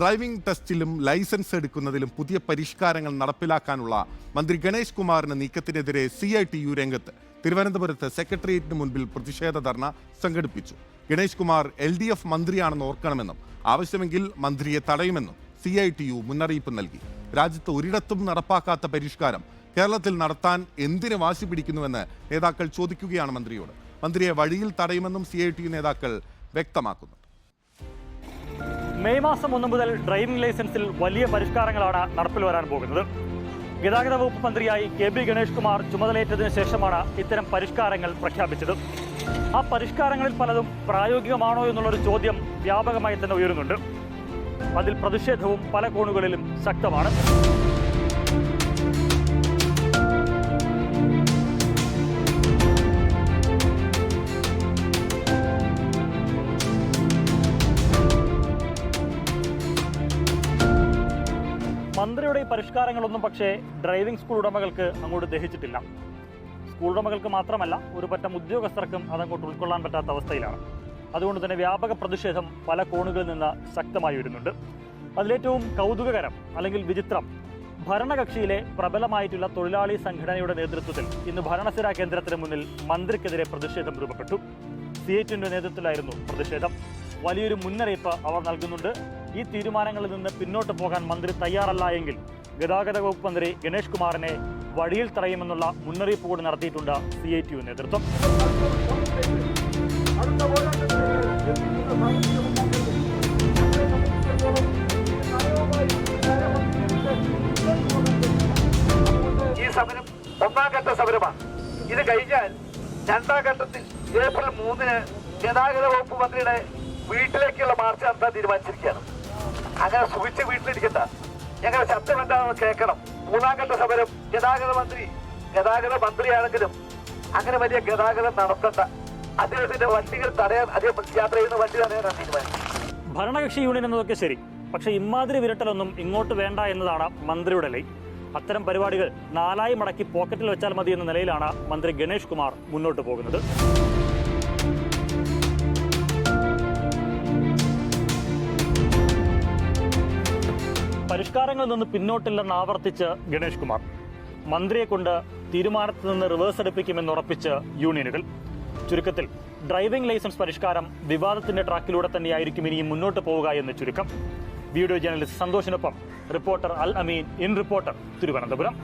Driving ടെസ്റ്റിലും licence എടുക്കുന്നതിലും പുതിയ പരിഷ്കാരങ്ങൾ നടപ്പിലാക്കാനുള്ള മന്ത്രി ഗണേഷ് കുമാറിന്റെ നീക്കത്തിനെതിരെ സി ഐ ടി യു രംഗത്ത്. തിരുവനന്തപുരത്ത് സെക്രട്ടേറിയറ്റിന് മുൻപിൽ പ്രതിഷേധ ധർണ സംഘടിപ്പിച്ചു. Ganesh Kumar L D F മന്ത്രിയാണെന്ന് ഓർക്കണമെന്നും ആവശ്യമെങ്കിൽ മന്ത്രിയെ തടയുമെന്നും സി ഐ ടി യു മുന്നറിയിപ്പ് നൽകി. രാജ്യത്ത് ഒരിടത്തും നടപ്പാക്കാത്ത പരിഷ്കാരം കേരളത്തിൽ നടത്താൻ എന്തിന് വാശി പിടിക്കുന്നുവെന്ന് നേതാക്കൾ ചോദിക്കുകയാണ് മന്ത്രിയോട്. മന്ത്രിയെ വഴിയിൽ തടയുമെന്നും സി ഐ ടി യു നേതാക്കൾ വ്യക്തമാക്കുന്നു. മെയ് മാസം ഒന്ന് മുതൽ ഡ്രൈവിംഗ് ലൈസൻസിൽ വലിയ പരിഷ്കാരങ്ങളാണ് നടപ്പിൽ വരാൻ പോകുന്നത്. ഗതാഗത വകുപ്പ് മന്ത്രിയായി കെ ബി ഗണേഷ് കുമാർ ചുമതലയേറ്റതിനു ശേഷമാണ് ഇത്തരം പരിഷ്കാരങ്ങൾ പ്രഖ്യാപിച്ചത്. ആ പരിഷ്കാരങ്ങളിൽ പലതും പ്രായോഗികമാണോ എന്നുള്ളൊരു ചോദ്യം വ്യാപകമായി തന്നെ ഉയരുന്നുണ്ട്. അതിൽ പ്രതിഷേധവും പല കോണുകളിലും ശക്തമാണ്. മന്ത്രിയുടെ ഈ പരിഷ്കാരങ്ങളൊന്നും പക്ഷേ ഡ്രൈവിംഗ് സ്കൂൾ ഉടമകൾക്ക് അങ്ങോട്ട് ദഹിച്ചിട്ടില്ല. സ്കൂൾ ഉടമകൾക്ക് മാത്രമല്ല ഒരു പറ്റം ഉദ്യോഗസ്ഥർക്കും അതങ്ങോട്ട് ഉൾക്കൊള്ളാൻ പറ്റാത്ത അവസ്ഥയിലാണ്. അതുകൊണ്ട് തന്നെ വ്യാപക പ്രതിഷേധം പല കോണുകളിൽ നിന്ന് ശക്തമായി വരുന്നുണ്ട്. അതിലേറ്റവും കൗതുകകരം അല്ലെങ്കിൽ വിചിത്രം ഭരണകക്ഷിയിലെ പ്രബലമായിട്ടുള്ള തൊഴിലാളി സംഘടനയുടെ നേതൃത്വത്തിൽ ഇന്ന് ഭരണസിര കേന്ദ്രത്തിന് മുന്നിൽ മന്ത്രിക്കെതിരെ പ്രതിഷേധം രൂപപ്പെട്ടു. സി ഐറ്റിന്റെ നേതൃത്വത്തിലായിരുന്നു പ്രതിഷേധം. വലിയൊരു മുന്നറിയിപ്പ് അവർ നൽകുന്നുണ്ട്. ഈ തീരുമാനങ്ങളിൽ നിന്ന് പിന്നോട്ട് പോകാൻ മന്ത്രി തയ്യാറല്ല എങ്കിൽ ഗതാഗത വകുപ്പ് മന്ത്രി ഗണേഷ് കുമാറിനെ വഴിയിൽ തടയുമെന്നുള്ള മുന്നറിയിപ്പ് കൂടി നടത്തിയിട്ടുണ്ട് സി ഐ ടി യു നേതൃത്വം. ഈ സമരം ഒന്നാം സമരമാണ്. ഇത് കഴിഞ്ഞാൽ രണ്ടാം ഘട്ടത്തിൽ ഏപ്രിൽ മൂന്നിന് ഗതാഗത വകുപ്പ് മന്ത്രിയുടെ വീട്ടിലേക്കുള്ള മാർച്ച് നടത്താൻ തീരുമാനിച്ചിരിക്കുകയാണ്. അങ്ങനെ സുഖിച്ച് വീട്ടിലിരിക്കണ്ട. ഞങ്ങൾ ശബ്ദം എന്താണെന്ന് കേൾക്കണം. മൂന്നാംഘട്ട സമരം ഗതാഗത മന്ത്രി ഗതാഗത മന്ത്രിയാണെങ്കിലും അങ്ങനെ വലിയ ഗതാഗതം നടത്തണ്ട. അദ്ദേഹത്തിന്റെ വണ്ടികൾ തടയാൻ അദ്ദേഹം യാത്ര ചെയ്യുന്ന വണ്ടി തടയാനാണ് തീരുമാനിച്ചത് ഭരണകക്ഷി യൂണിയൻ എന്നതൊക്കെ ശരി പക്ഷേ ഇമ്മാതിരി വിരട്ടലൊന്നും ഇങ്ങോട്ട് വേണ്ട എന്നതാണ് മന്ത്രിയുടെ ലൈ. അത്തരം പരിപാടികൾ നാലായി മടക്കി പോക്കറ്റിൽ വെച്ചാൽ മതി എന്ന നിലയിലാണ് മന്ത്രി ഗണേഷ് കുമാർ മുന്നോട്ട് പോകുന്നത്. പരിഷ്കാരങ്ങളിൽ നിന്ന് പിന്നോട്ടില്ലെന്ന് ആവർത്തിച്ച് ഗണേഷ് കുമാർ. മന്ത്രിയെ കൊണ്ട് തീരുമാനത്തിൽ നിന്ന് റിവേഴ്സ് എടുപ്പിക്കുമെന്ന് ഉറപ്പിച്ച് യൂണിയനുകൾ. ചുരുക്കത്തിൽ ഡ്രൈവിംഗ് ലൈസൻസ് പരിഷ്കാരം വിവാദത്തിന്റെ ട്രാക്കിലൂടെ തന്നെയായിരിക്കും ഇനിയും മുന്നോട്ട് പോവുക എന്ന് ചുരുക്കം. Video journalist സന്തോഷിനൊപ്പം reporter Al Ameen in reporter Thiruvananthapuram.